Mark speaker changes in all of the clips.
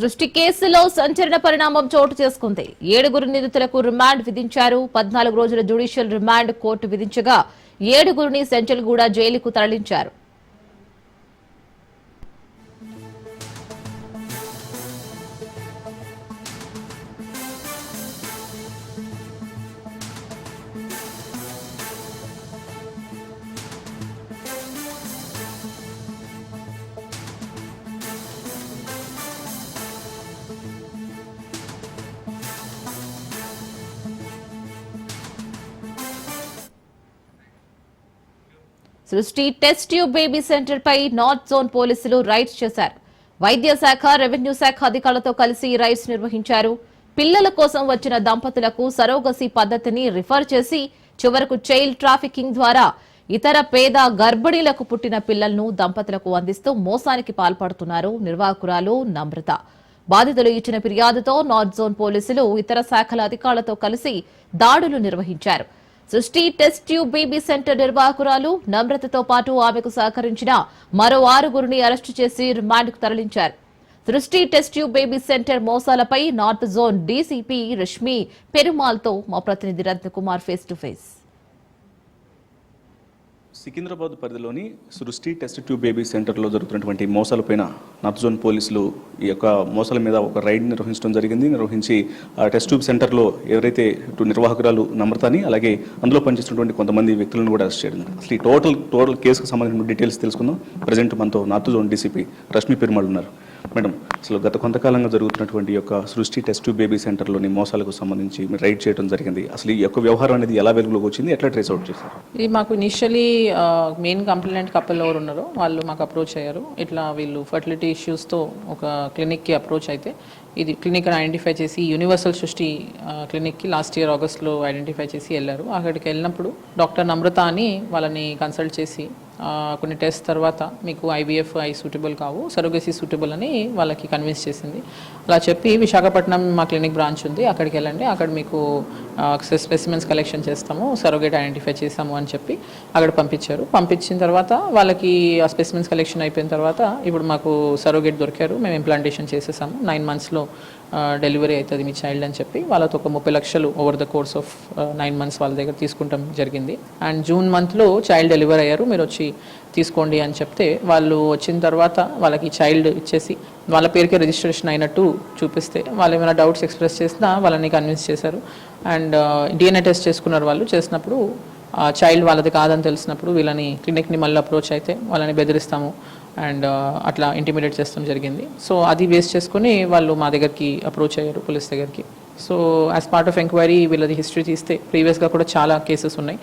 Speaker 1: సృష్టి కేసులో సంచలన పరిణామం చోటు చేసుకుంది. ఏడుగురు నిందితులకు రిమాండ్ విధించారు. పద్నాలుగు రోజుల జ్యుడిషియల్ రిమాండ్ కోర్టు విధించగా ఏడుగురిని సెంచల్గూడ జైలుకు తరలించారు. Srushti test tube baby centre పై నార్త్ జోన్ పోలీసులు రైడ్స్ చేశారు. వైద్య శాఖ రెవెన్యూ శాఖ అధికారులతో కలిసి రైడ్స్ నిర్వహించారు. పిల్లల కోసం వచ్చిన దంపతులకు సరోగసి పద్ధతిని రిఫర్ చేసి చివరకు చైల్డ్ ట్రాఫికింగ్ ద్వారా ఇతర పేద గర్భిణీలకు పుట్టిన పిల్లలను దంపతులకు అందిస్తూ మోసానికి పాల్పడుతున్నారు నిర్వాహకురాలు నమ్రత. బాధితులు ఇచ్చిన ఫిర్యాదుతో నార్త్ జోన్ పోలీసులు ఇతర శాఖల అధికారులతో కలిసి దాడులు నిర్వహించారు. Srishti test tube baby centre నిర్వాహకురాలు నమ్రతతో పాటు ఆమెకు సహకరించిన మరో ఆరుగురిని అరెస్టు చేసి రిమాండ్కు తరలించారు. Srushti test tube baby centre మోసాలపై north zone DCP Rashmi పెరుమాల్తో మా ప్రతినిధి Ratna Kumar face to face.
Speaker 2: Secunderabad పరిధిలోని సృష్టి టెస్ట్ ట్యూబ్ బేబీ సెంటర్లో జరుగుతున్నటువంటి మోసాలపైన నార్త్ జోన్ పోలీసులు ఈ యొక్క మోసాల మీద ఒక రైడ్ నిర్వహించడం జరిగింది. నిర్వహించి ఆ టెస్ట్ ట్యూబ్ సెంటర్లో ఎవరైతే ఇటు నిర్వాహకురాలు నమ్రతని అలాగే అందులో పనిచేస్తున్నటువంటి కొంతమంది వ్యక్తులను కూడా అరెస్ట్ చేయడం అసలు ఈ టోటల్ టోటల్ కేసుకు సంబంధించిన డీటెయిల్స్ తెలుసుకుందాం. ప్రజెంట్ మనతో north zone DCP Rashmi Perumal ఉన్నారు. మేడం అసలు గత కొంతకాలంగా జరుగుతున్నటువంటి యొక్క సృష్టి టెస్ట్ ట్యూబ్ బేబీ సెంటర్లోని మోసాలకు సంబంధించి మీరు రైడ్ చేయడం జరిగింది. అసలు ఈ యొక్క వ్యవహారం అనేది ఎలా వెలుగులోకి వచ్చింది? ఎట్లా ట్రేస్ అవుట్ చేశారు?
Speaker 3: ఇది మాకు ఇనిషియలీ మెయిన్ కంప్లైంట్ కపుల్ ఎవరు ఉన్నారో వాళ్ళు మాకు అప్రోచ్ అయ్యారు. ఇట్లా వీళ్ళు ఫర్టిలిటీ ఇష్యూస్తో ఒక క్లినిక్కి అప్రోచ్ అయితే ఇది క్లినిక్ ఐడెంటిఫై చేసి యూనివర్సల్ సృష్టి క్లినిక్కి లాస్ట్ ఇయర్ ఆగస్ట్లో ఐడెంటిఫై చేసి వెళ్ళారు. అక్కడికి వెళ్ళినప్పుడు డాక్టర్ నమ్రత అని వాళ్ళని కన్సల్ట్ చేసి కొన్ని టెస్ట్ తర్వాత మీకు ఐవీఎఫ్ ఐ సూటబుల్ కావు. సరోగసీ సూటబుల్ అని వాళ్ళకి కన్విన్స్ చేసింది. అలా చెప్పి విశాఖపట్నం మా క్లినిక్ బ్రాంచ్ ఉంది. అక్కడికి వెళ్ళండి. అక్కడ మీకు స్పెసిమెన్స్ కలెక్షన్ చేస్తాము. సరోగేట్ ఐడెంటిఫై చేస్తాము అని చెప్పి అక్కడ పంపించారు. పంపించిన తర్వాత వాళ్ళకి ఆ స్పెసిమెన్స్ కలెక్షన్ అయిపోయిన తర్వాత ఇప్పుడు మాకు సరోగేట్ దొరికారు. మేము ఇంప్లాంటేషన్ చేసేసాము. నైన్ మంత్స్లో డెలివరీ అవుతుంది మీ చైల్డ్ అని చెప్పి. వాళ్ళతో ఒక ముప్పై లక్షలు over the course of nine months వాళ్ళ దగ్గర తీసుకుంటాం జరిగింది. అండ్ జూన్ మంత్లో చైల్డ్ డెలివరీ అయ్యారు. మీరు వచ్చి తీసుకోండి అని చెప్తే వాళ్ళు వచ్చిన తర్వాత వాళ్ళకి చైల్డ్ ఇచ్చేసి వాళ్ళ పేరుకే రిజిస్ట్రేషన్ అయినట్టు చూపిస్తే వాళ్ళు ఏమైనా డౌట్స్ ఎక్స్ప్రెస్ చేసినా వాళ్ళని కన్విన్స్ చేశారు. అండ్ డిఎన్ఏ టెస్ట్ చేసుకున్నారు వాళ్ళు. చేసినప్పుడు ఆ చైల్డ్ వాళ్ళది కాదని తెలిసినప్పుడు వీళ్ళని క్లినిక్ని మళ్ళీ అప్రోచ్ అయితే వాళ్ళని బెదిరిస్తాము. అండ్ అట్లా ఇంటిమీడియట్ చేస్తాం జరిగింది. సో అది వేస్ట్ చేసుకుని వాళ్ళు మా దగ్గరికి అప్రోచ్ అయ్యారు పోలీస్ దగ్గరికి. So as part of enquiry వీళ్ళది హిస్టరీ తీస్తే ప్రీవియస్గా కూడా చాలా కేసెస్ ఉన్నాయి.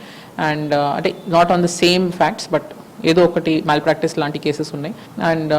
Speaker 3: అండ్ అంటే not on the same facts but ఏదో ఒకటి మాల్ ప్రాక్టీస్ లాంటి కేసెస్ ఉన్నాయి. అండ్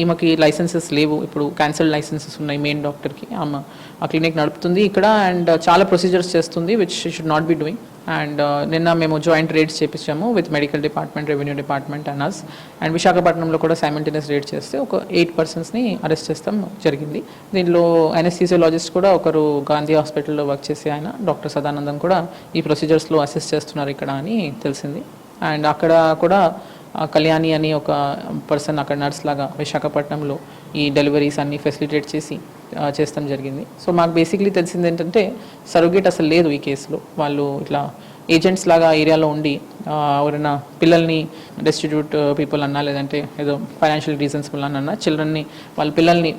Speaker 3: ఈమెకి లైసెన్సెస్ లేవు. ఇప్పుడు క్యాన్సల్ లైసెన్సెస్ ఉన్నాయి మెయిన్ డాక్టర్కి ఆమె ఆ క్లినిక్ నడుపుతుంది ఇక్కడ అండ్ చాలా ప్రొసీజర్స్ చేస్తుంది which should not be doing and uh, నిన్న మేము joint raids చేపించాము with medical department revenue department and us and విశాఖపట్నంలో కూడా సైమంటేనియస్ రేట్ చేస్తే ఒక ఎయిట్ పర్సన్స్ని అరెస్ట్ చేస్తాం జరిగింది. దీనిలో అనస్థీసియోలాజిస్ట్ కూడా ఒకరు గాంధీ హాస్పిటల్లో వర్క్ చేసే ఆయన డాక్టర్ సదానందం కూడా ఈ ప్రొసీజర్స్లో అసిస్ట్ చేస్తున్నారు ఇక్కడ అని తెలిసింది. అండ్ అక్కడ కూడా కళ్యాణి అని ఒక పర్సన్ అక్కడ నర్స్ లాగా విశాఖపట్నంలో ఈ డెలివరీస్ అన్ని ఫెసిలిటేట్ చేసి చేస్తాం జరిగింది. సో మాకు బేసిక్లీ తెలిసింది ఏంటంటే సరోగేట్ అసలు లేదు ఈ కేసులో. వాళ్ళు ఇట్లా ఏజెంట్స్ లాగా ఏరియాలో ఉండి ఎవరైనా పిల్లల్ని డెస్టిట్యూట్ పీపుల్ అన్నా లేదంటే ఏదో ఫైనాన్షియల్ రీజన్స్ వల్ల అన్నా చిల్డ్రన్ని వాళ్ళ పిల్లల్ని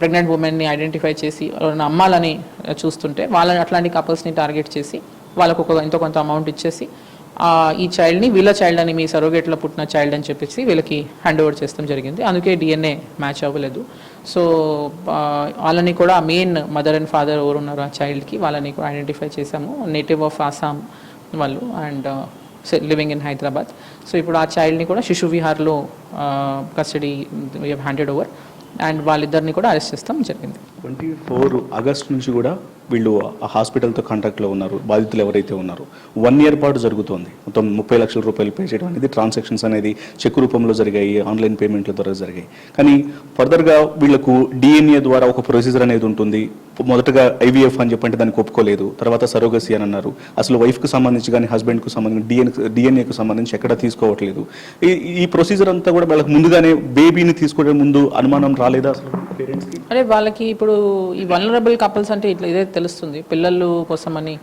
Speaker 3: ప్రెగ్నెంట్ ఉమెన్ని ఐడెంటిఫై చేసి ఎవరైనా అమ్మాలని చూస్తుంటే వాళ్ళని అట్లాంటి కపుల్స్ని టార్గెట్ చేసి వాళ్ళకు ఒక ఎంతో కొంత అమౌంట్ ఇచ్చేసి ఈ చైల్డ్ని వీళ్ళ చైల్డ్ అని మీ సరోగేట్లో పుట్టిన చైల్డ్ అని చెప్పేసి వీళ్ళకి హ్యాండ్ ఓవర్ చేస్తాం జరిగింది. అందుకే డిఎన్ఏ మ్యాచ్ అవ్వలేదు. సో వాళ్ళని కూడా మెయిన్ మదర్ అండ్ ఫాదర్ ఎవరు ఉన్నారు ఆ చైల్డ్కి వాళ్ళని కూడా ఐడెంటిఫై చేసాము నేటివ్ ఆఫ్ ఆసాం వాళ్ళు and living in Hyderabad so ఇప్పుడు ఆ చైల్డ్ని కూడా శిశు విహార్లో కస్టడీ హ్యాండెడ్ ఓవర్ అండ్ వాళ్ళిద్దరిని కూడా అరెస్ట్ చేస్తాం జరిగింది.
Speaker 2: ట్వంటీ ఫోర్ ఆగస్ట్ నుంచి కూడా వీళ్ళు ఆ హాస్పిటల్తో కాంటాక్ట్లో ఉన్నారు. బాధితులు ఎవరైతే ఉన్నారో. వన్ ఇయర్ పాటు జరుగుతోంది. మొత్తం ముప్పై లక్షల రూపాయలు పే చేయడం అనేది ట్రాన్సాక్షన్స్ అనేది చెక్ రూపంలో జరిగాయి ఆన్లైన్ పేమెంట్ల ద్వారా జరిగాయి. కానీ ఫర్దర్గా వీళ్ళకు డిఎన్ఏ ద్వారా ఒక ప్రొసీజర్ అనేది ఉంటుంది. మొదటగా ఐవీఎఫ్ అని చెప్పంటే దానికి ఒప్పుకోలేదు. తర్వాత సరోగసి అని అన్నారు. అసలు వైఫ్కి సంబంధించి కానీ హస్బెండ్కు సంబంధించి డిఎన్ డిఎన్ఏకు సంబంధించి ఎక్కడ తీసుకోవట్లేదు. ఈ ఈ ప్రొసీజర్ అంతా కూడా వాళ్ళకి ముందుగానే బేబీని తీసుకోవడం ముందు అనుమానం రాలేదా అసలు? పేరెంట్స్కి?
Speaker 3: అంటే వాళ్ళకి ఇప్పుడు ఇప్పుడు ఈ వనరబుల్ కపుల్స్ అంటే ఇట్లా ఇదే తెలుస్తుంది. పిల్లలు కోసమని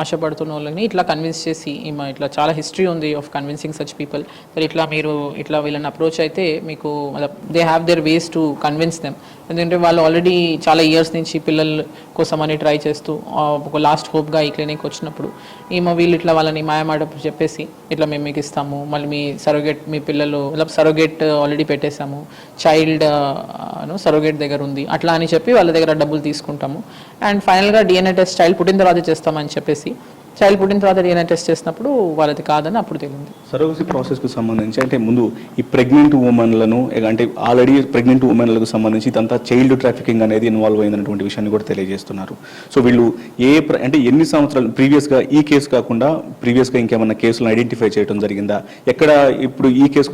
Speaker 3: ఆశపడుతున్న వాళ్ళని ఇట్లా కన్విన్స్ చేసి ఇట్లా చాలా హిస్టరీ ఉంది ఆఫ్ కన్విన్సింగ్ సచ్ పీపుల్ మరి ఇట్లా మీరు ఇట్లా వీళ్ళని అప్రోచ్ అయితే మీకు they have their ways to convince them ఎందుకంటే వాళ్ళు ఆల్రెడీ చాలా ఇయర్స్ నుంచి పిల్లల కోసం అని ట్రై చేస్తూ ఒక లాస్ట్ హోప్గా ఈ క్లినిక్ వచ్చినప్పుడు ఏమో వీళ్ళు ఇట్లా వాళ్ళని మాయమాట చెప్పేసి ఇట్లా మేము మీకు ఇస్తాము మళ్ళీ మీ సరోగేట్ మీ పిల్లలు సరోగేట్ ఆల్రెడీ పెట్టేశాము చైల్డ్ సరోగేట్ దగ్గర ఉంది అట్లా అని చెప్పి వాళ్ళ దగ్గర డబ్బులు తీసుకుంటాము. అండ్ ఫైనల్గా డిఎన్ఏ టెస్ట్ చైల్డ్ పుట్టిన తర్వాత చేస్తామని చెప్పేసి చైల్డ్ పుట్టిన తర్వాత డిఎన్ఏ టెస్ట్ చేసినప్పుడు వాళ్ళది కాదని అప్పుడు తెలిసింది
Speaker 2: సరోగసీ ప్రాసెస్కు సంబంధించి అంటే ముందు ఈ ప్రెగ్నెంట్ ఉమెన్లను అంటే ఆల్రెడీ ప్రెగ్నెంట్ ఉమెన్లకు సంబంధించి ఇదంతా చైల్డ్ ట్రాఫికింగ్ అనేది ఇన్వాల్వ్ అయిందన్నటువంటి విషయాన్ని కూడా తెలియజేస్తున్నారు. సో వీళ్ళు ఏ ప్ర- అంటే ఎన్ని సంవత్సరాలు ప్రీవియస్గా ఈ కేసు కాకుండా ప్రీవియస్గా ఇంకేమైనా కేసులను ఐడెంటిఫై చేయడం జరిగిందా? ఎక్కడ ఇప్పుడు ఈ కేసు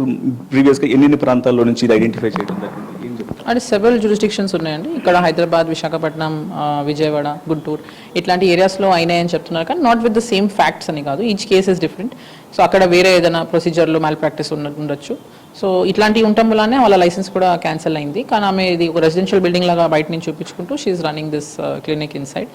Speaker 2: ప్రీవియస్గా ఎన్ని ప్రాంతాల్లో నుంచి ఇది ఐడెంటిఫై చేయడం జరిగింది?
Speaker 3: అంటే సెవెరల్ జ్యూరిస్డిక్షన్స్ ఉన్నాయండి. ఇక్కడ హైదరాబాద్ విశాఖపట్నం విజయవాడ గుంటూరు. ఇట్లాంటి ఏరియాస్లో అయినాయని చెప్తున్నారు. కానీ not with the same facts అని కాదు. Each case is different so అక్కడ వేరే ఏదైనా ప్రొసీజర్లో మ్యాల్ ప్రాక్టీస్ ఉన్న ఉండొచ్చు. సో ఇట్లాంటివి ఉండటం వల్లనే వాళ్ళ లైసెన్స్ కూడా క్యాన్సిల్ అయింది. కానీ ఆమె ఇది ఒక రెసిడెన్షియల్ బిల్డింగ్ లాగా బయట నుంచి చూపించుకుంటూ she's running this clinic inside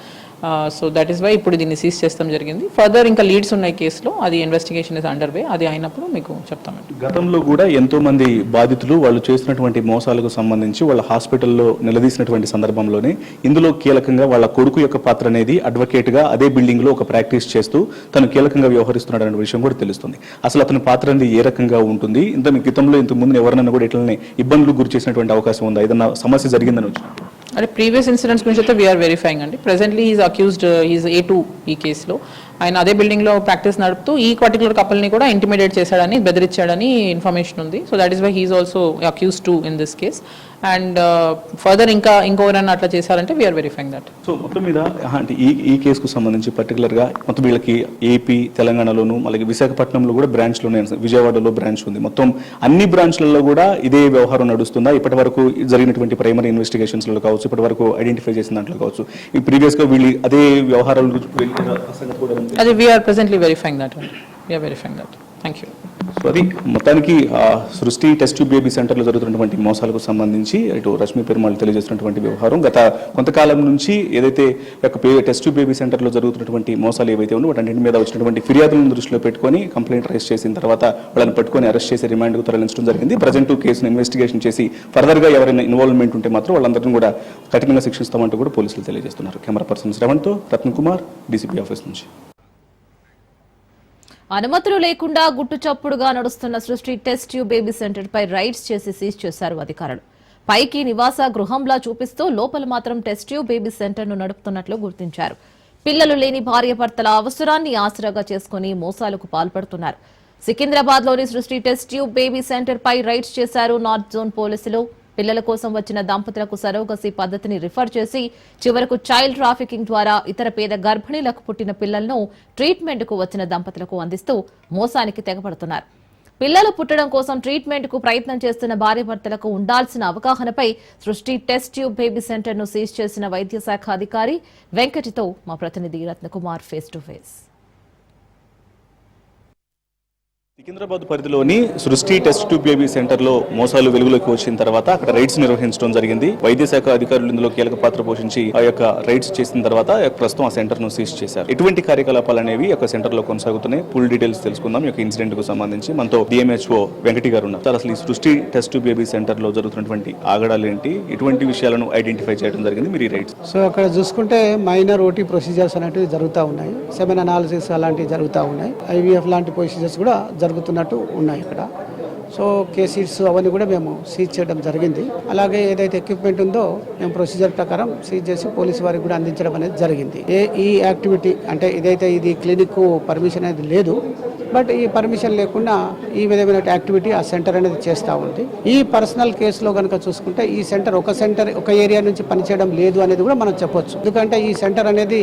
Speaker 3: so that is why ఇప్పుడు దీన్ని సీజ్ చేస్తాం జరిగింది. ఫర్దర్ ఇంకా లీడ్స్ ఉన్నాయి కేసులో అది ఇన్వెస్టిగేషన్ ఇస్ అండర్ వే అది అయినప్పుడు మీకు చెప్తామండి.
Speaker 2: గతంలో కూడా ఎంతో మంది బాధితులు వాళ్ళు చేసినటువంటి మోసాలకు సంబంధించి వాళ్ళ హాస్పిటల్లో నిలదీసినటువంటి సందర్భంలోనే ఇందులో కీలకంగా వాళ్ళ కొడుకు యొక్క పాత్ర అనేది అడ్వకేట్గా అదే బిల్డింగ్లో ఒక ప్రాక్టీస్ చేస్తూ తను కీలకంగా వ్యవహరిస్తున్నాడు అనే విషయం కూడా తెలుస్తుంది. అసలు అతని పాత్ర అనేది ఏ రకంగా ఉంటుంది? ఇంత మీ గతంలో ఇంతకు ముందు ఎవరైనా కూడా ఇట్లనే ఇబ్బందులు గురి చేసినటువంటి అవకాశం ఉందా? ఏదన్నా సమస్య జరిగిందని వచ్చినప్పుడు?
Speaker 3: అంటే ప్రీవియస్ ఇన్సిడెంట్స్ గురించి అయితే వీఆర్ వెరిఫైయింగ్ అండి. Presently is accused is A two ఈ కేసులో ఆయన అదే బిల్డింగ్లో ప్రాక్టీస్ నడుపుతూ ఈ పర్టికులర్ కపుల్ని కూడా ఇంటిమీడియట్ చేశాడని బెదిరించాడని ఇన్ఫర్మేషన్ ఉంది. So that is why he's also accuse two in this case and further ఇంకా ఇంకెవరైనా అట్లా చేశారంటే వీఆర్ వెరిఫైయింగ్ దట్
Speaker 2: సో మొత్తం మీద అంటే ఈ ఈ కేసుకు సంబంధించి particular గా మొత్తం వీళ్ళకి ఏపీ తెలంగాణలోను అలాగే విశాఖపట్నంలో కూడా బ్రాంచ్లు ఉన్నాయి విజయవాడలో బ్రాంచ్ ఉంది. మొత్తం అన్ని బ్రాంచ్లలో కూడా ఇదే వ్యవహారం నడుస్తుందా? ఇప్పటి వరకు జరిగినటువంటి ప్రైమరీ ఇన్వెస్టిగేషన్స్లో కావచ్చు ఇప్పటి వరకు ఐడెంటిఫై చేసిన దాంట్లో కావచ్చు. ఈ ప్రీవియస్గా వీళ్ళు అదే వ్యవహారాల గురించి
Speaker 3: అది we're presently verifying that we're verifying that thank you
Speaker 2: so అది మొత్తానికి సృష్టి టెస్ట్ ట్యూబ్ బేబీ సెంటర్లో జరుగుతున్నటువంటి మోసాలకు సంబంధించి ఇటు రష్మి పెరుమాళ్ళు తెలియజేస్తున్నటువంటి వ్యవహారం గత కొంతకాలం నుంచి ఏదైతే యొక్క పే- టెస్ట్ ట్యూబ్ బేబీ సెంటర్లో జరుగుతున్నటువంటి మోసాలు ఏవైతే ఉన్నాయో వాటన్నింటి మీద వచ్చినటువంటి ఫిర్యాదులను దృష్టిలో పెట్టుకొని కంప్లైంట్ రైజ్ చేసిన తర్వాత వాళ్ళని పట్టుకొని అరెస్ట్ చేసి రిమాండ్కు తరలించడం జరిగింది. ప్రజెంట్ కేసును ఇన్వెస్టిగేషన్ చేసి ఫర్దర్గా ఎవరైనా ఇన్వాల్వ్మెంట్ ఉంటే మాత్రం వాళ్ళందరినీ కూడా కఠినంగా శిక్షిస్తామంటూ కూడా పోలీసులు తెలియజేస్తున్నారు. కెమెరా పర్సన్ శ్రవణ్తో రత్న కుమార్ డీసీపీ ఆఫీస్ నుంచి.
Speaker 1: అనుమతులు లేకుండా గుట్టు చప్పుడుగా నడుస్తున్న Srushti test tube baby centre పై రైడ్స్ చేసి సీజ్ చేశారు అధికారులు. పైకి నివాస గృహంలా చూపిస్తూ లోపల మాత్రం టెస్ట్ ట్యూబ్ బేబీ సెంటర్ను నడుపుతున్నట్లు గుర్తించారు. పిల్లలు లేని భార్యాభర్తల అవసరాన్ని ఆసరాగా చేసుకుని మోసాలకు పాల్పడుతున్నారు. సికింద్రాబాద్లోని Srushti test tube baby centre పై రైడ్స్ చేశారు నార్త్ జోన్ పోలీసులు. పిల్లల కోసం వచ్చిన దంపతులకు సరోగసి పద్ధతిని రిఫర్ చేసి చివరకు చైల్డ్ ట్రాఫికింగ్ ద్వారా ఇతర పేద గర్భిణీలకు పుట్టిన పిల్లలను ట్రీట్మెంట్కు వచ్చిన దంపతులకు అందిస్తూ మోసానికి తెగపడుతున్నారు. పిల్లలు పుట్టడం కోసం ట్రీట్మెంట్కు ప్రయత్నం చేస్తున్న భార్యాభర్తలకు ఉండాల్సిన అవగాహనపై సృష్టి టెస్ట్ ట్యూబ్ బేబీ సెంటర్ను సీజ్ చేసిన వైద్య శాఖ అధికారి వెంకటితో మా ప్రతినిధి Ratnakumar face to face.
Speaker 2: Secunderabad పరిధిలోని సృష్టి టెస్ట్ ట్యూబ్ బేబీ సెంటర్లో మోసాలు వెలుగులోకి వచ్చిన తర్వాత అక్కడ రైడ్స్ నిర్వహించడం జరిగింది. వైద్య శాఖ అధికారులు ఇందులో కీలక పాత్ర పోషించి ఆ యొక్క రైడ్స్ చేసిన తర్వాత ప్రస్తుతం ఆ సెంటర్ను సీజ్ చేశారు. ఎటువంటి కార్యకలాపాలు అనేవి యొక్క సెంటర్లో కొనసాగుతున్నాయి? ఫుల్ డీటెయిల్స్ తెలుసుకుందాం. యొక్క ఇన్సిడెంట్కు సంబంధించి మనతో డిఎంహెచ్ఓ వెంకటి గారు ఉన్నారు. సార్ అసలు ఈ సృష్టి టెస్ట్ ట్యూబ్ బేబీ సెంటర్లో జరుగుతున్నటువంటి ఆగడాలు ఏంటి? ఎటువంటి విషయాలను ఐడెంటిఫై చేయడం జరిగింది మీరు ఈ రైడ్స్?
Speaker 4: సో అక్కడ చూసుకుంటే మైనర్ ఓటీ ప్రొసీజర్స్ అనేవి జరుగుతూ ఉన్నాయి. సెమెన్ అనాలిసిస్ అలాంటివి జరుగుతూ ఉన్నాయి. ఐవీఎఫ్ లాంటి ప్రొసీజర్స్ కూడా జరుగుతున్నట్టు ఉన్నాయి ఇక్కడ సో కేసీడ్స్ అవన్నీ కూడా మేము సీజ్ చేయడం జరిగింది. అలాగే ఏదైతే ఎక్విప్మెంట్ ఉందో మేము ప్రొసీజర్ ప్రకారం సీజ్ చేసి పోలీసు వారికి కూడా అందించడం అనేది జరిగింది. ఏ ఈ యాక్టివిటీ అంటే ఇదైతే ఇది క్లినిక్ పర్మిషన్ అనేది లేదు బట్ ఈ పర్మిషన్ లేకుండా ఈ విధమైన యాక్టివిటీ ఆ సెంటర్ అనేది చేస్తూ ఉంది. ఈ పర్సనల్ కేసులో కనుక చూసుకుంటే ఈ సెంటర్ ఒక సెంటర్ ఒక ఏరియా నుంచి పనిచేయడం లేదు అనేది కూడా మనం చెప్పొచ్చు. ఎందుకంటే ఈ సెంటర్ అనేది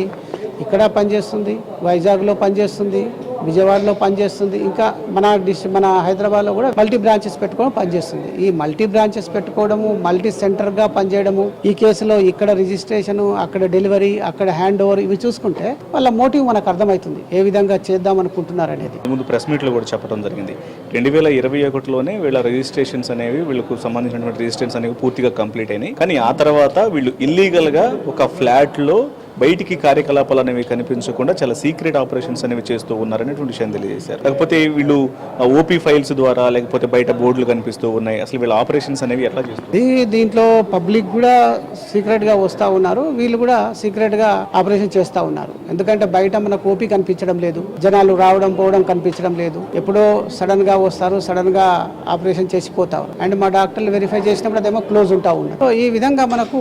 Speaker 4: ఇక్కడ పనిచేస్తుంది వైజాగ్లో పనిచేస్తుంది విజయవాడలో పనిచేస్తుంది ఇంకా మన డిస్ మన హైదరాబాద్లో కూడా మల్టీ బ్రాంచెస్ పెట్టుకోవడం పనిచేస్తుంది. ఈ మల్టీ బ్రాంచెస్ పెట్టుకోవడము మల్టీ సెంటర్గా పనిచేయడము ఈ కేసులో ఇక్కడ రిజిస్ట్రేషన్ అక్కడ డెలివరీ అక్కడ హ్యాండ్ ఓవర్ ఇవి చూసుకుంటే వాళ్ళ మోటివ్ మనకు అర్థమవుతుంది. ఏ విధంగా చేద్దాం అనుకుంటున్నారు అనేది
Speaker 2: ముందు ప్రెస్ మీట్లో కూడా చెప్పడం జరిగింది. రెండు వేల ఇరవై ఒకటిలోనే వీళ్ళ రిజిస్ట్రేషన్స్ అనేవి వీళ్ళకు సంబంధించినటువంటి రిజిస్ట్రేషన్స్ అనేవి పూర్తిగా కంప్లీట్ అయినాయి. కానీ ఆ తర్వాత వీళ్ళు ఇల్లీగల్గా ఒక ఫ్లాట్లో బయటికి కార్యకలాపాలు అనేవి కనిపించకుండా చాలా సీక్రెట్ ఆపరేషన్స్ అనేవి చేస్తూ ఉన్నారనేటువంటి విషయం తెలియజేశారు. లేకపోతే వీళ్ళు ఓపీ ఫైల్స్ ద్వారా లేకపోతే బయట బోర్డులు కనిపిస్తూ ఉన్నాయి. అసలు వీళ్ళ ఆపరేషన్స్ అనేవి ఎట్లా చేస్తారు
Speaker 4: దీంట్లో పబ్లిక్ కూడా సీక్రెట్గా వస్తూ ఉన్నారు. వీళ్ళు కూడా సీక్రెట్గా ఆపరేషన్ చేస్తూ ఉన్నారు. ఎందుకంటే బయట మనకు ఓపీ కనిపించడం లేదు. జనాలు రావడం పోవడం కనిపించడం లేదు. ఎప్పుడో సడన్గా వస్తారు సడన్గా ఆపరేషన్ చేసిపోతారు అండ్ మా డాక్టర్లు వెరిఫై చేసినప్పుడు అదేమో క్లోజ్ ఉంటా ఉన్నారు. సో ఈ విధంగా మనకు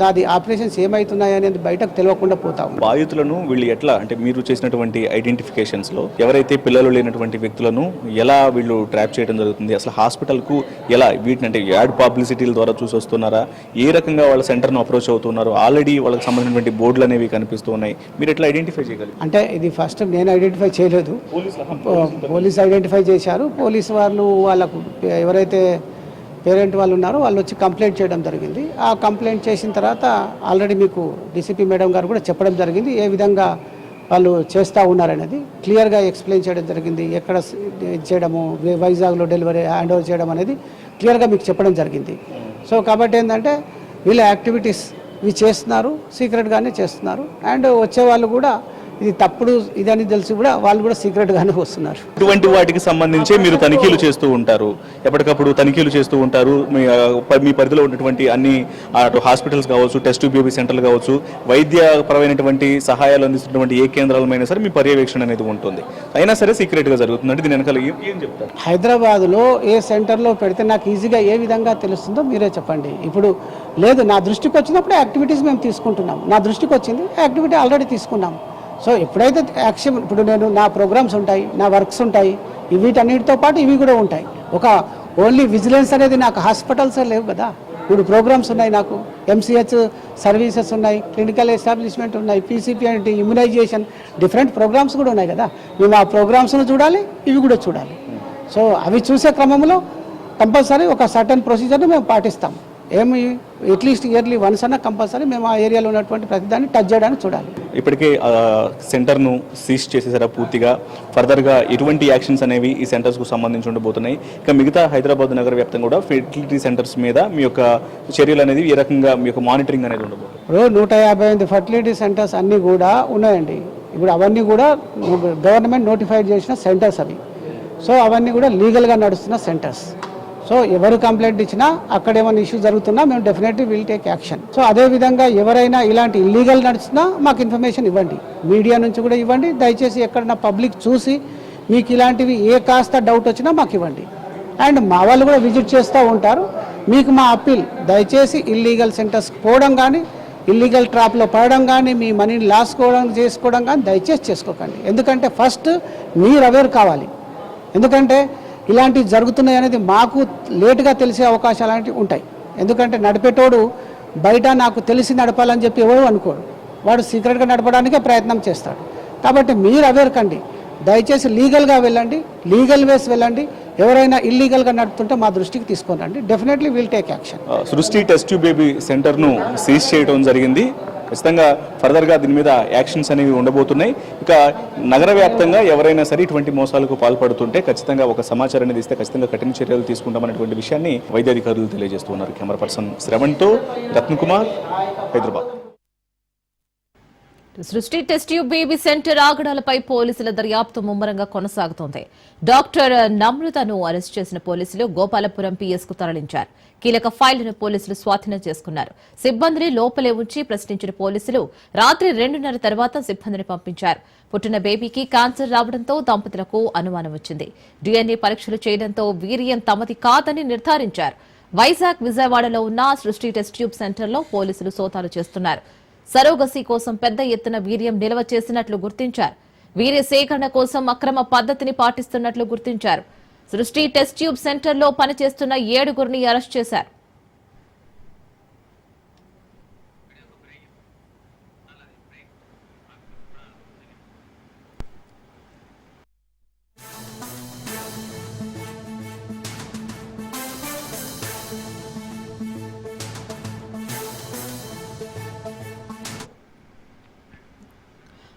Speaker 4: దాది ఆపరేషన్స్ ఏమవుతున్నాయి అనేది బయటకు తెలియకుండా పోతా ఉంది
Speaker 2: బాధితులను వీళ్ళు ఎట్లా అంటే మీరు చేసినటువంటి ఐడెంటిఫికేషన్స్లో ఎవరైతే పిల్లలు లేనటువంటి వ్యక్తులను ఎలా వీళ్ళు ట్రాప్ చేయడం జరుగుతుంది అసలు హాస్పిటల్కు ఎలా వీటిని అంటే యాడ్ పబ్లిసిటీల ద్వారా చూసి వస్తున్నారా ఏ రకంగా వాళ్ళ సెంటర్ను అప్రోచ్ అవుతున్నారు ఆల్రెడీ వాళ్ళకి సంబంధించినటువంటి బోర్డులు అనేవి కనిపిస్తూ ఉన్నాయి మీరు ఎట్లా ఐడెంటిఫై చేయగలరు?
Speaker 4: అంటే ఇది ఫస్ట్ నేను ఐడెంటిఫై చేయలేదు. పోలీస్ ఐడెంటిఫై చేశారు. పోలీస్ వాళ్ళు వాళ్ళకు ఎవరైతే పేరెంట్ వాళ్ళు ఉన్నారు వాళ్ళు వచ్చి కంప్లైంట్ చేయడం జరిగింది. ఆ కంప్లైంట్ చేసిన తర్వాత ఆల్రెడీ మీకు డీసీపీ మేడం గారు కూడా చెప్పడం జరిగింది ఏ విధంగా వాళ్ళు చేస్తూ ఉన్నారనేది క్లియర్గా ఎక్స్ప్లెయిన్ చేయడం జరిగింది ఎక్కడ చేయడము వైజాగ్లో డెలివరీ హ్యాండ్ ఓవర్ చేయడం అనేది క్లియర్గా మీకు చెప్పడం జరిగింది. సో కాబట్టి ఏంటంటే వీళ్ళ యాక్టివిటీస్ ఇవి చేస్తున్నారు సీక్రెట్గానే చేస్తున్నారు. అండ్ వచ్చే వాళ్ళు కూడా ఇది తప్పుడు ఇదని తెలిసి కూడా వాళ్ళు కూడా సీక్రెట్గానే వస్తున్నారు.
Speaker 2: ఇటువంటి వాటికి సంబంధించి మీరు తనిఖీలు చేస్తూ ఉంటారు. ఎప్పటికప్పుడు తనిఖీలు చేస్తూ ఉంటారు. మీ మీ పరిధిలో ఉన్నటువంటి అన్ని అటు హాస్పిటల్స్ కావచ్చు టెస్ట్ బేబీ సెంటర్లు కావచ్చు వైద్యపరమైనటువంటి సహాయాలు అందిస్తున్నటువంటి ఏ కేంద్రాలమైనా సరే మీ పర్యవేక్షణ అనేది ఉంటుంది. అయినా సరే సీక్రెట్గా జరుగుతుంది దీని వెనకాల ఏం చెప్తారు?
Speaker 4: హైదరాబాద్లో ఏ సెంటర్లో పెడితే నాకు ఈజీగా ఏ విధంగా తెలుస్తుందో మీరే చెప్పండి. ఇప్పుడు లేదు నా దృష్టికి వచ్చినప్పుడు యాక్టివిటీస్ మేము తీసుకుంటున్నాం. నా దృష్టికి వచ్చింది యాక్టివిటీ ఆల్రెడీ తీసుకున్నాం. సో ఎప్పుడైతే యాక్షన్ ఇప్పుడు నేను నా ప్రోగ్రామ్స్ ఉంటాయి నా వర్క్స్ ఉంటాయి వీటన్నిటితో పాటు ఇవి కూడా ఉంటాయి. ఒక ఓన్లీ విజిలెన్స్ అనేది నాకు హాస్పిటల్స్ లేవు కదా. ఇప్పుడు ప్రోగ్రామ్స్ ఉన్నాయి నాకు. ఎంసీహెచ్ సర్వీసెస్ ఉన్నాయి క్లినికల్ ఎస్టాబ్లిష్మెంట్ ఉన్నాయి పీసీపీ అంటే ఇమ్యునైజేషన్ డిఫరెంట్ ప్రోగ్రామ్స్ కూడా ఉన్నాయి కదా. మేము ఆ ప్రోగ్రామ్స్ను చూడాలి ఇవి కూడా చూడాలి. సో అవి చూసే క్రమంలో కంపల్సరీ ఒక సర్టన్ ప్రొసీజర్ని మేము పాటిస్తాం ఏమి అట్లీస్ట్ ఇయర్లీ వన్స్ అన్న కంపల్సరీ మేము ఆ ఏరియాలో ఉన్నటువంటి ప్రతిదాన్ని టచ్ చేయడానికి చూడాలి.
Speaker 2: ఇప్పటికే సెంటర్ను సీజ్ చేసేసారా పూర్తిగా? ఫర్దర్గా ఎటువంటి యాక్షన్స్ అనేవి ఈ సెంటర్స్కు సంబంధించి ఉండబోతున్నాయి. ఇక మిగతా హైదరాబాద్ నగర వ్యాప్తంగా కూడా ఫెర్టిలిటీ సెంటర్స్ మీద మీ యొక్క చర్యలు అనేది ఏ రకంగా మీ యొక్క మానిటరింగ్ అనేది ఉండబోతుంది?
Speaker 4: ఇప్పుడు నూట యాభై ఎనిమిది ఫర్టిలిటీ సెంటర్స్ అన్నీ కూడా ఉన్నాయండి. ఇప్పుడు అవన్నీ కూడా గవర్నమెంట్ నోటిఫైడ్ చేసిన సెంటర్స్ అవి. సో అవన్నీ కూడా లీగల్గా నడుస్తున్న సెంటర్స్ సో ఎవరు కంప్లైంట్ ఇచ్చినా అక్కడ ఏమైనా ఇష్యూ జరుగుతున్నా మేము definitely will take action so అదే విధంగా ఎవరైనా ఇలాంటి ఇల్లీగల్ నడుస్తున్నా మాకు ఇన్ఫర్మేషన్ ఇవ్వండి. మీడియా నుంచి కూడా ఇవ్వండి. దయచేసి ఎక్కడన్నా పబ్లిక్ చూసి మీకు ఇలాంటివి ఏ కాస్త డౌట్ వచ్చినా మాకు ఇవ్వండి. అండ్ మా వాళ్ళు కూడా విజిట్ చేస్తూ ఉంటారు. మీకు మా అప్పీల్ దయచేసి ఇల్లీగల్ సెంటర్స్కి పోవడం కానీ ఇల్లీగల్ ట్రాప్లో పడడం కానీ మీ మనీని లాసుకోవడం చేసుకోవడం కానీ దయచేసి చేసుకోకండి. ఎందుకంటే ఫస్ట్ మీరు అవేర్ కావాలి. ఎందుకంటే ఇలాంటివి జరుగుతున్నాయి అనేది మాకు లేటుగా తెలిసే అవకాశాలు అనేవి ఉంటాయి. ఎందుకంటే నడిపేటోడు బయట నాకు తెలిసి నడపాలని చెప్పి ఎవరు అనుకోడు. వాడు సీక్రెట్గా నడపడానికే ప్రయత్నం చేస్తాడు. కాబట్టి మీరు అవేర్ కండి. దయచేసి లీగల్గా వెళ్ళండి. లీగల్ వేస్ వెళ్ళండి. ఎవరైనా ఇల్లీగల్గా నడుపుతుంటే మా దృష్టికి తీసుకొని రండి. Definitely will
Speaker 2: take action Srushti test baby సెంటర్ను సీజ్ చేయడం జరిగింది. ఖచ్చితంగా ఫర్దర్గా దీని మీద యాక్షన్స్ అనేవి ఉండబోతున్నాయి. ఇక నగర వ్యాప్తంగా ఎవరైనా సరే ఇటువంటి మోసాలకు పాల్పడుతుంటే ఖచ్చితంగా ఒక సమాచారం అనేది ఇస్తే ఖచ్చితంగా కఠిన చర్యలు తీసుకుంటామనేటువంటి విషయాన్ని వైద్యాధికారులు తెలియజేస్తున్నారు camera person శ్రవణ్తో Ratnakumar Hyderabad.
Speaker 1: Srushti test tube baby centre ఆగడాలపై పోలీసుల దర్యాప్తు ముమ్మరంగా కొనసాగుతోంది. డాక్టర్ నమ్రతను అరెస్ట్ చేసిన పోలీసులు గోపాలపురం పిఎస్కు తరలించారు. కీలక ఫైళ్ళను పోలీసులు స్వాధీనం చేసుకున్నారు. సిబ్బందిని లోపలే ఉంచి ప్రశ్నించిన పోలీసులు రాత్రి రెండున్నర తర్వాత సిబ్బందిని పంపించారు. పుట్టిన బేబీకి క్యాన్సర్ రావడంతో దంపతులకు అనుమానం వచ్చింది. డిఎన్ఏ పరీక్షలు చేయడంతో వీర్యం తమది కాదని నిర్ధారించారు. వైజాగ్ విజయవాడలో ఉన్న సృష్టి టెస్ట్ ట్యూబ్ సెంటర్లో పోలీసులు సోదాలు చేస్తున్నారు. సరోగసి కోసం పెద్ద ఎత్తున వీర్యం నిల్వ చేసినట్లు గుర్తించారు. వీర్య సేకరణ కోసం అక్రమ పద్ధతిని పాటిస్తున్నట్లు గుర్తించారు. సృష్టి టెస్ట్ ట్యూబ్ సెంటర్లో పనిచేస్తున్న ఏడుగురిని అరెస్ట్ చేశారు.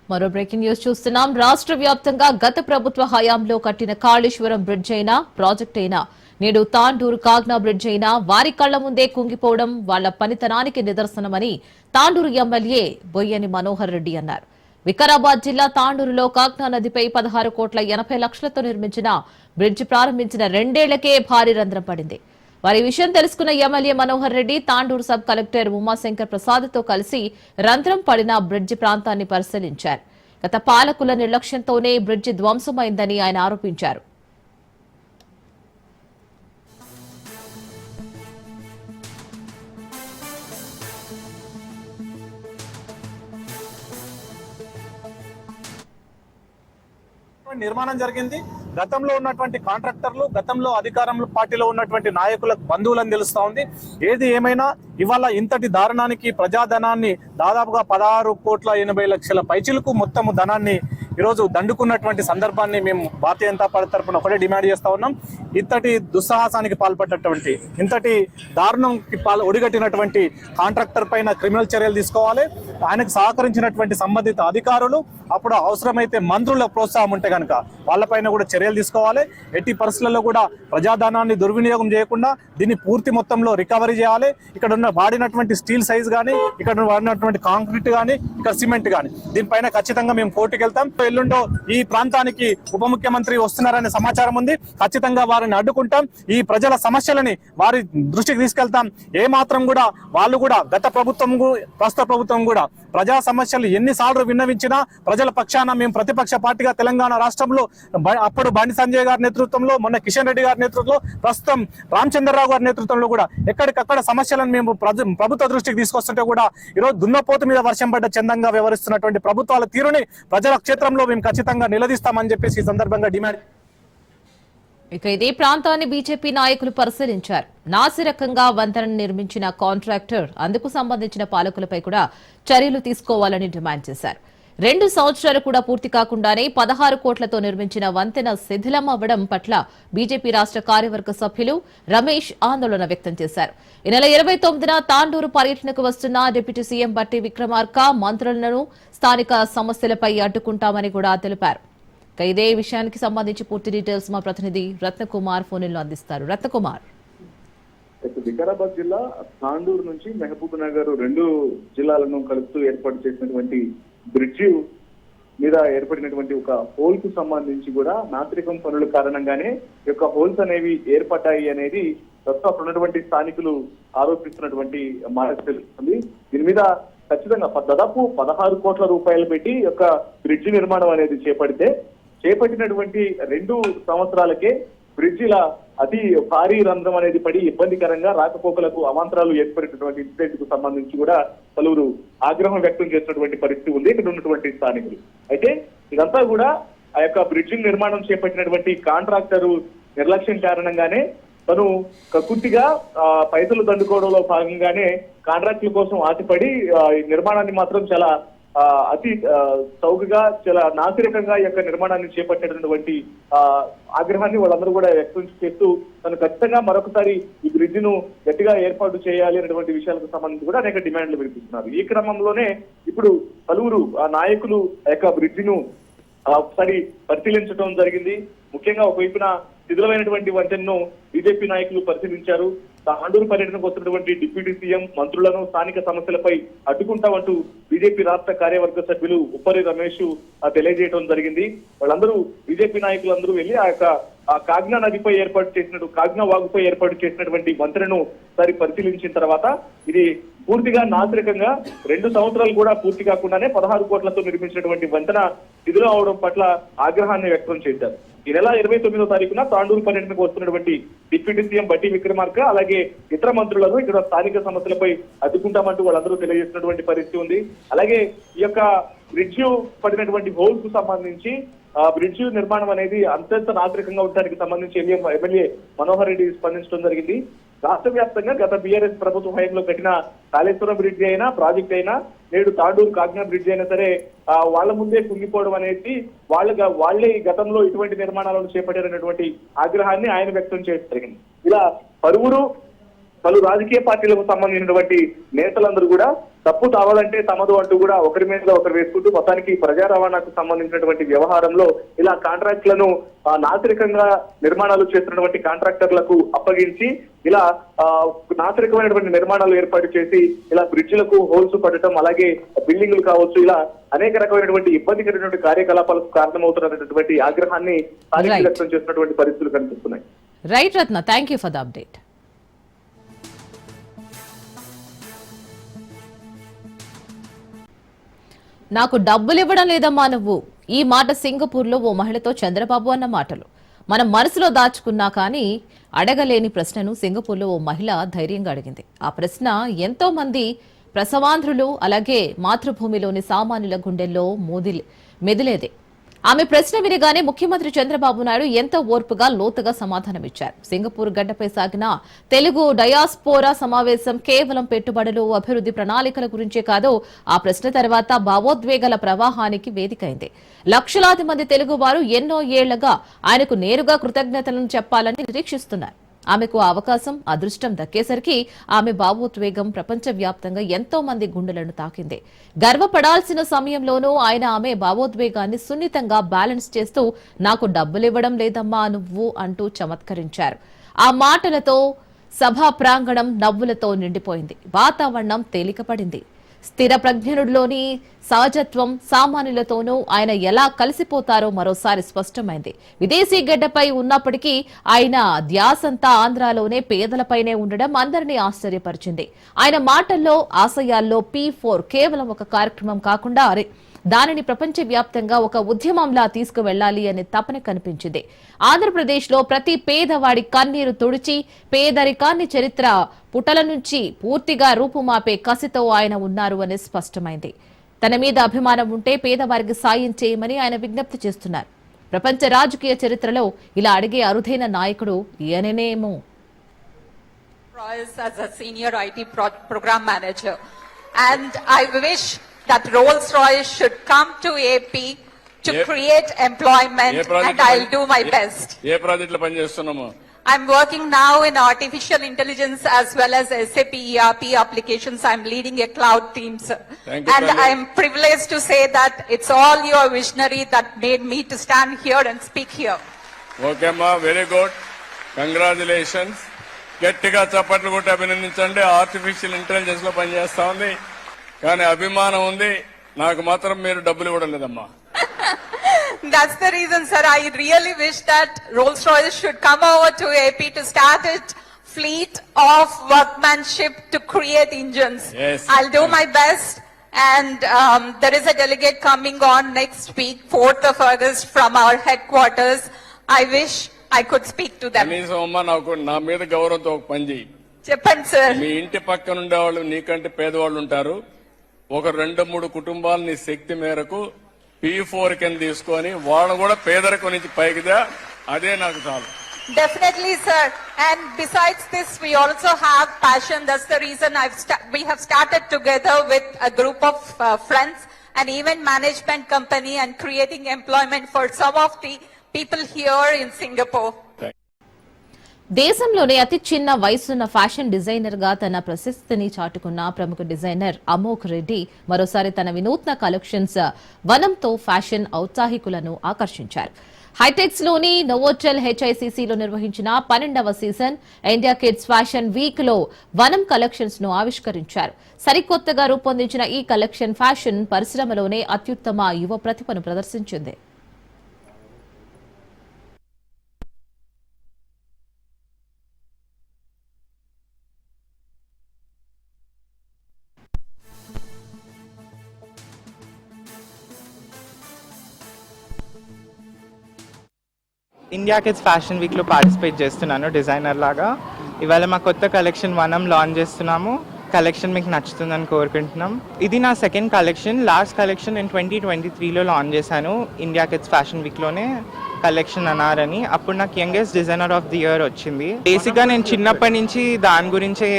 Speaker 1: మరో బ్రేకింగ్ న్యూస్ చూస్తున్నాం. రాష్ట్ర వ్యాప్తంగా గత ప్రభుత్వ హయాంలో కట్టిన కాళేశ్వరం బ్రిడ్జ్ అయినా ప్రాజెక్ట్ అయినా నేడు తాండూరు కాగ్నా బ్రిడ్జ్ అయినా వారి కళ్ళ ముందే కుంగిపోవడం వాళ్ళ పనితనానికి నిదర్శనమని తాండూరు ఎమ్మెల్యే బొయ్యని మనోహర్ రెడ్డి అన్నారు. వికారాబాద్ జిల్లా తాండూరులో కాగ్నా నదిపై పదహారు కోట్ల ఎనభై లక్షలతో నిర్మించిన బ్రిడ్జ్ ప్రారంభించిన రెండేళ్ళకే భారీ రంధ్రం పడింది. వారి విషయం తెలుసుకున్న MLA Manohar Reddy Tandur sub collector Umashankar ప్రసాద్తో కలిసి రంధ్రం పడిన బ్రిడ్జి ప్రాంతాన్ని పరిశీలించారు. గత పాలకుల నిర్లక్ష్యంతోనే బ్రిడ్జి ధ్వంసమైందని ఆయన ఆరోపించారు.
Speaker 5: నిర్మాణం జరిగింది. గతంలో ఉన్నటువంటి కాంట్రాక్టర్లు గతంలో అధికారంలో పార్టీలో ఉన్నటువంటి నాయకుల బంధువులని తెలుస్తా ఉంది. ఏది ఏమైనా ఇవాళ ఇంతటి దారుణానికి ప్రజాధనాన్ని దాదాపుగా పదహారు కోట్ల ఎనభై లక్షల పైచిలకు మొత్తము ధనాన్ని ఈరోజు దండుకున్నటువంటి సందర్భాన్ని మేము భారతీయ జనతా పార్టీ తరఫున ఒకటే డిమాండ్ చేస్తా ఉన్నాం. ఇంతటి దుస్సాహసానికి పాల్పడ్డటువంటి ఇంతటి దారుణంకి పాల్ ఒడిగట్టినటువంటి కాంట్రాక్టర్ పైన క్రిమినల్ చర్యలు తీసుకోవాలి. ఆయనకు సహకరించినటువంటి సంబంధిత అధికారులు అప్పుడు అవసరమైతే మంత్రుల ప్రోత్సాహం ఉంటే కనుక వాళ్ళపైన కూడా చర్యలు తీసుకోవాలి. ఎట్టి పరిస్థితుల్లో కూడా ప్రజాధనాన్ని దుర్వినియోగం చేయకుండా దీన్ని పూర్తి మొత్తంలో రికవరీ చేయాలి. ఇక్కడ ఉన్న వాడినటువంటి స్టీల్ సైజ్ కానీ ఇక్కడ వాడినటువంటి కాంక్రీట్ కానీ ఇక్కడ సిమెంట్ కానీ దీనిపైన ఖచ్చితంగా మేము కోర్టుకు వెళ్తాం ఎల్లుండో ఈ ప్రాంతానికి ఉప ముఖ్యమంత్రి వస్తున్నారనే సమాచారం ఉంది. ఖచ్చితంగా వారిని అడ్డుకుంటాం. ఈ ప్రజల సమస్యలని వారి దృష్టికి తీసుకెళ్తాం. ఏ మాత్రం కూడా వాళ్ళు కూడా గత ప్రభుత్వం ప్రస్తుత ప్రభుత్వం కూడా ప్రజా సమస్యలు ఎన్నిసార్లు విన్నవించినా ప్రజల పక్షాన మేము ప్రతిపక్ష పార్టీగా తెలంగాణ రాష్ట్రంలో బ- అప్పుడు బండి సంజయ్ గారి నేతృత్వంలో మొన్న కిషన్ రెడ్డి గారి నేతృత్వంలో ప్రస్తుతం రామచంద్రరావు గారి నేతృత్వంలో కూడా ఎక్కడికక్కడ సమస్యలను మేము ప్రజ- ప్రభుత్వ దృష్టికి తీసుకొస్తుంటే కూడా ఈరోజు దున్నపోతు మీద వర్షం పడ్డ చందంగా వ్యవహరిస్తున్నటువంటి ప్రభుత్వాల తీరుని ప్రజల క్షేత్రంలో మేము ఖచ్చితంగా నిలదీస్తామని చెప్పేసి ఈ సందర్భంగా డిమాండ్
Speaker 1: ఇక ఇదే ప్రాంతాన్ని బీజేపీ నాయకులు పరిశీలించారు. నాసిరకంగా వంతెనను నిర్మించిన కాంట్రాక్టర్ అందుకు సంబంధించిన పాలకులపై కూడా చర్యలు తీసుకోవాలని డిమాండ్ చేశారు. రెండు సంవత్సరాలు కూడా పూర్తి కాకుండానే పదహారు కోట్లతో నిర్మించిన వంతెన శిథిలం అవ్వడం పట్ల బీజేపీ రాష్ట్ర కార్యవర్గ సభ్యులు రమేష్ ఆందోళన వ్యక్తం చేశారు. ఈ నెల ఇరవై తొమ్మిదిన తాండూరు పర్యటనకు వస్తున్న డిప్యూటీ సీఎం బట్టి విక్రమార్క మంత్రులను స్థానిక సమస్యలపై అడ్డుకుంటామని కూడా తెలిపారు. ఇదే విషయానికి సంబంధించి పూర్తి డీటెయిల్స్ మా ప్రతినిధి రత్నకుమార్ ఫోన్లో అందిస్తారు. రత్నకుమార్.
Speaker 6: వికారాబాద్ జిల్లా తాండూరు నుంచి మహబూబ్ నగర్ రెండు జిల్లాలను కలుపుతూ ఏర్పాటు చేసినటువంటి బ్రిడ్జి మీద ఏర్పడినటువంటి ఒక హోల్కు సంబంధించి కూడా నాగరికం పనుల కారణంగానే యొక్క హోల్స్ అనేవి ఏర్పడ్డాయి అనేది ప్రస్తుతం అక్కడ ఉన్నటువంటి స్థానికులు ఆరోపిస్తున్నటువంటి మాట తెలుస్తుంది. దీని మీద ఖచ్చితంగా దాదాపు పదహారు కోట్ల రూపాయలు పెట్టి యొక్క బ్రిడ్జి నిర్మాణం అనేది చేపడితే చేపట్టినటువంటి రెండు సంవత్సరాలకే బ్రిడ్జిల అతి భారీ రంధ్రం అనేది పడి ఇబ్బందికరంగా రాకపోకలకు అవాంతరాలు ఏర్పడినటువంటి ఇన్సిడెంట్కు సంబంధించి కూడా పలువురు ఆగ్రహం వ్యక్తం చేసినటువంటి పరిస్థితి ఉంది. ఇక్కడ ఉన్నటువంటి స్థానికులు. అయితే ఇదంతా కూడా ఆ యొక్క బ్రిడ్జి నిర్మాణం చేపట్టినటువంటి కాంట్రాక్టరు నిర్లక్ష్యం కారణంగానే తను కక్కుర్తిగా ఆ, పైసలు దండుకోవడంలో భాగంగానే కాంట్రాక్టుల కోసం ఆశపడి ఈ నిర్మాణాన్ని మాత్రం చాలా అతి చౌకగా చాలా నాసిరకంగా యొక్క నిర్మాణాన్ని చేపట్టేటటువంటి ఆ, ఆగ్రహాన్ని వాళ్ళందరూ కూడా వ్యక్తం చేస్తూ తను ఖచ్చితంగా మరొకసారి ఈ బ్రిడ్జ్ను గట్టిగా ఏర్పాటు చేయాలి అనేటువంటి విషయాలకు సంబంధించి కూడా అనేక డిమాండ్లు వినిపిస్తున్నారు ఈ క్రమంలోనే ఇప్పుడు పలువురు ఆ నాయకులు ఆ యొక్క బ్రిడ్జ్ను ఆ, ఒకసారి పరిశీలించడం జరిగింది. ముఖ్యంగా ఒకవైపున శిథిలమైనటువంటి వంతెనను బీజేపీ నాయకులు పరిశీలించారు. తాండూరు పర్యటనకు వస్తున్నటువంటి డిప్యూటీ సీఎం మంత్రులను స్థానిక సమస్యలపై అడ్డుకుంటామంటూ బీజేపీ రాష్ట్ర కార్యవర్గ సభ్యులు ఉప్పరి రమేష్ తెలియజేయడం జరిగింది. వాళ్ళందరూ బీజేపీ నాయకులందరూ వెళ్ళి ఆ యొక్క ఆ కాగ్నా నదిపై ఏర్పాటు చేసినట్టు కాగ్నా వాగుపై ఏర్పాటు చేసినటువంటి వంతెనను సరి పరిశీలించిన తర్వాత ఇది పూర్తిగా నాసిరకంగా రెండు సంవత్సరాలు కూడా పూర్తి కాకుండానే పదహారు కోట్లతో నిర్మించినటువంటి వంతెన నిధులు అవడం పట్ల ఆగ్రహాన్ని వ్యక్తం చేశారు. ఈ నెల ఇరవై తొమ్మిదో తారీఖున తాండూరు పర్యటనకు వస్తున్నటువంటి డిప్యూటీ సీఎం బట్టి విక్రమార్క అలాగే ఇతర మంత్రులను ఇక్కడ స్థానిక సమస్యలపై అడ్డుకుంటామంటూ వాళ్ళందరూ తెలియజేసినటువంటి పరిస్థితి ఉంది. అలాగే ఈ యొక్క బ్రిడ్జ్ పడినటువంటి హోల్కు సంబంధించి ఆ బ్రిడ్జ్ నిర్మాణం అనేది అంతంత నాగరికంగా ఉండడానికి సంబంధించి ఎమ్మెల్యే ఎమ్మెల్యే మనోహర్ రెడ్డి స్పందించడం జరిగింది. రాష్ట్ర వ్యాప్తంగా గత బీఆర్ఎస్ ప్రభుత్వ హయాంలో కట్టిన కాళేశ్వరం బ్రిడ్జ్ అయినా ప్రాజెక్ట్ అయినా నేడు తాడూరు కాకినాడ బ్రిడ్జ్ అయినా సరే వాళ్ళ ముందే కుంగిపోవడం అనేది వాళ్ళ వాళ్ళే ఈ గతంలో ఇటువంటి నిర్మాణాలను చేపట్టారనేటువంటి ఆగ్రహాన్ని ఆయన వ్యక్తం చేయడం జరిగింది. ఇలా పలువురు పలు రాజకీయ పార్టీలకు సంబంధించినటువంటి నేతలందరూ కూడా తప్పు తావాలంటే తమదు అంటూ కూడా ఒకరి మీద ఒకరు వేసుకుంటూ మొత్తానికి ప్రజా రవాణాకు సంబంధించినటువంటి వ్యవహారంలో ఇలా కాంట్రాక్టులను నాగరికంగా నిర్మాణాలు చేస్తున్నటువంటి కాంట్రాక్టర్లకు అప్పగించి ఇలా నాగరికమైనటువంటి నిర్మాణాలు ఏర్పాటు చేసి ఇలా బ్రిడ్జిలకు హోల్స్ పడటం అలాగే బిల్డింగ్లు కావచ్చు ఇలా అనేక రకమైనటువంటి ఇబ్బందికరమైనటువంటి కార్యకలాపాలకు కారణమవుతున్నటువంటి ఆగ్రహాన్ని. వ్యక్తం చేస్తున్నటువంటి పరిస్థితులు కనిపిస్తున్నాయి.
Speaker 1: Right Ratna thank you for the update నాకు డబ్బులు ఇవ్వడం లేదమ్మా నువ్వు. ఈ మాట సింగపూర్లో ఓ మహిళతో చంద్రబాబు అన్న మాటలు. మనం మనసులో దాచుకున్నా కానీ అడగలేని ప్రశ్నను సింగపూర్లో ఓ మహిళ ధైర్యంగా అడిగింది. ఆ ప్రశ్న ఎంతో మంది ప్రసవాంధ్రులు అలాగే మాతృభూమిలోని సామాన్యుల గుండెల్లో మోదిల్ మెదిలేదే. ఆమె ప్రశ్న వినగానే ముఖ్యమంత్రి చంద్రబాబు నాయుడు ఎంతో ఓర్పుగా లోతుగా సమాధానమిచ్చారు. సింగపూర్ గడ్డపై సాగిన తెలుగు డయాస్పోరా సమావేశం కేవలం పెట్టుబడులు అభివృద్ధి ప్రణాళికల గురించే కాదు ఆ ప్రశ్న తర్వాత భావోద్వేగాల ప్రవాహానికి వేదికైంది. లక్షలాది మంది తెలుగువారు ఎన్నో ఏళ్ళుగా ఆయనకు నేరుగా కృతజ్ఞతలను చెప్పాలని నిరీక్షిస్తున్నారు. ఆమెకు అవకాశం అదృష్టం దక్కేసరికి ఆమె భావోద్వేగం ప్రపంచవ్యాప్తంగా ఎంతో మంది గుండెలను తాకింది. గర్వపడాల్సిన సమయంలోనూ ఆయన ఆమె భావోద్వేగాన్ని సున్నితంగా బ్యాలెన్స్ చేస్తూ నాకు డబ్బులివ్వడం లేదమ్మా నువ్వు అంటూ చమత్కరించారు. ఆ మాటలతో సభా ప్రాంగణం నవ్వులతో నిండిపోయింది. వాతావరణం తేలికపడింది. స్థిర ప్రజ్ఞనుడిలోని సహజత్వం సామాన్యులతోనూ ఆయన ఎలా కలిసిపోతారో మరోసారి స్పష్టమైంది. విదేశీ గడ్డపై ఉన్నప్పటికీ ఆయన ధ్యాసంతా ఆంధ్రాలోనే పేదలపైనే ఉండడం అందరినీ ఆశ్చర్యపరిచింది. ఆయన మాటల్లో ఆశయాల్లో పీ ఫోర్ కేవలం ఒక కార్యక్రమం కాకుండా అరే దానిని ప్రపంచవ్యాప్తంగా ఒక ఉద్యమంలా తీసుకువెళ్ళాలి అనే తపన కనిపించింది. ఆంధ్రప్రదేశ్లో ప్రతి పేదవాడి కన్నీరు తుడిచి పేదరికాన్ని చరిత్ర పుటల నుంచి పూర్తిగా రూపుమాపే కసితో ఆయన ఉన్నారు అని స్పష్టమైంది. తన మీద అభిమానం ఉంటే పేదవారికి సాయం చేయమని ఆయన విజ్ఞప్తి చేస్తున్నారు. ప్రపంచ రాజకీయ చరిత్రలో ఇలా అడిగే అరుదైన నాయకుడు ఈయననేమో.
Speaker 7: As a senior IT pro- program manager. And I wish that Rolls Royce should come to AP to
Speaker 8: Yep.
Speaker 7: create employment
Speaker 8: A
Speaker 7: and I'll do my best.
Speaker 8: ఏ ప్రాజెక్టులో పనిచేస్తున్నాము
Speaker 7: I'm working now in artificial intelligence as well as SAP ERP applications. I'm leading a cloud team, sir.
Speaker 8: Thank you,
Speaker 7: And
Speaker 8: Pralay.
Speaker 7: I'm privileged to say that it's all your visionary that made me to stand here and speak here.
Speaker 8: Okay అమ్మా very good congratulations గట్టిగా చప్పట్లు కొట్టి అభినందించండి artificial ఇంటెలిజెన్స్లో పనిచేస్తా ఉంది కానీ అభిమానం ఉంది నాకు మాత్రం మీరు డబ్బులు ఇవ్వడం లేదమ్మా
Speaker 7: That's the reason, sir. I really wish that Rolls-Royce should come over to AP to start its fleet of workmanship to create engines.
Speaker 8: Yes.
Speaker 7: I'll do my best. And um, there is a delegate coming on next week, 4th of August, from our headquarters. I wish I could speak to them.
Speaker 8: కనీసం అమ్మా నాకు నా మీద గౌరవంతో ఒక పని చేయి
Speaker 7: చెప్పండి sir.
Speaker 8: మీ ఇంటి పక్కన ఉండేవాళ్ళు నీకంటే పేదవాళ్ళు ఉంటారు ఒక రెండు మూడు కుటుంబాలు నీ శక్తి మేరకు పీ ఫోర్ కింద తీసుకొని వాళ్ళు కూడా పేదరికం నుంచి పైకిదా అదే నాకు చాలు
Speaker 7: Definitely, sir. And besides this, we also have passion. That's the reason I've sta- we have started together with a group of uh, friends, an event management company, and creating employment for some of the people here in Singapore.
Speaker 1: దేశంలోనే అతి చిన్న వయసున్న fashion డిజైనర్గా తన ప్రశస్తిని చాటుకున్న ప్రముఖ designer అమోక్ Reddy మరోసారి తన వినూత్న collections వనంతో ఫ్యాషన్ ఔత్సాహికులను ఆకర్షించారు. హైటెక్స్లోని నోవోటెల్ హెచ్ఐసిసిలో నిర్వహించిన పన్నెండవ సీజన్ ఇండియా కిడ్స్ ఫ్యాషన్ వీక్లో వనం కలెక్షన్స్ను ఆవిష్కరించారు. సరికొత్తగా రూపొందించిన ఈ కలెక్షన్ ఫ్యాషన్ పరిశ్రమలోనే అత్యుత్తమ యువ ప్రతిభను ప్రదర్శించింది.
Speaker 9: ఇండియా కిడ్స్ ఫ్యాషన్ వీక్లో పార్టిసిపేట్ చేస్తున్నాను డిజైనర్ లాగా. ఇవాళ మా కొత్త కలెక్షన్ వనం లాంచ్ చేస్తున్నాము. కలెక్షన్ మీకు నచ్చుతుందని కోరుకుంటున్నాం. ఇది నా సెకండ్ కలెక్షన్ లాస్ట్ కలెక్షన్ నేను ట్వంటీ ట్వంటీ త్రీలో లాంచ్ చేశాను ఇండియా కిడ్స్ ఫ్యాషన్ వీక్లోనే కలెక్షన్ అన్నారని అప్పుడు నాకు youngest designer of the year వచ్చింది. బేసిక్గా నేను చిన్నప్పటి నుంచి దాని గురించే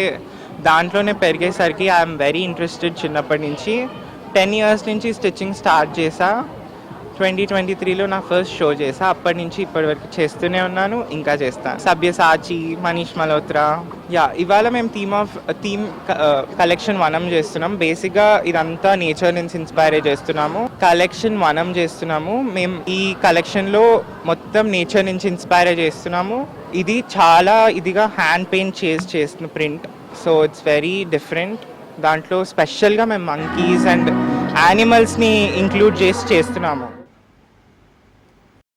Speaker 9: దాంట్లోనే పెరిగేసరికి ఐఎమ్ వెరీ ఇంట్రెస్టెడ్ చిన్నప్పటి నుంచి. టెన్ ఇయర్స్ నుంచి స్టిచ్చింగ్ స్టార్ట్ చేశాను ట్వంటీ ట్వంటీ త్రీలో నా ఫస్ట్ షో చేసా. అప్పటి నుంచి ఇప్పటి వరకు చేస్తూనే ఉన్నాను ఇంకా చేస్తాను సభ్యసాచి మనీష్ మల్హోత్రా. యా ఇవాళ మేము థీమ్ ఆఫ్ థీమ్ కలెక్షన్ వనం చేస్తున్నాం. బేసిక్గా ఇదంతా నేచర్ నుంచి ఇన్స్పైర్ చేస్తున్నాము. కలెక్షన్ వనం చేస్తున్నాము. మేము ఈ కలెక్షన్లో మొత్తం నేచర్ నుంచి ఇన్స్పైర్ చేస్తున్నాము. ఇది చాలా ఇదిగా హ్యాండ్ పెయింట్ చేసి చేస్తున్న print. So it's very different. దాంట్లో స్పెషల్గా మేము మంకీస్ అండ్ యానిమల్స్ని ఇంక్లూడ్ చేసి చేస్తున్నాము.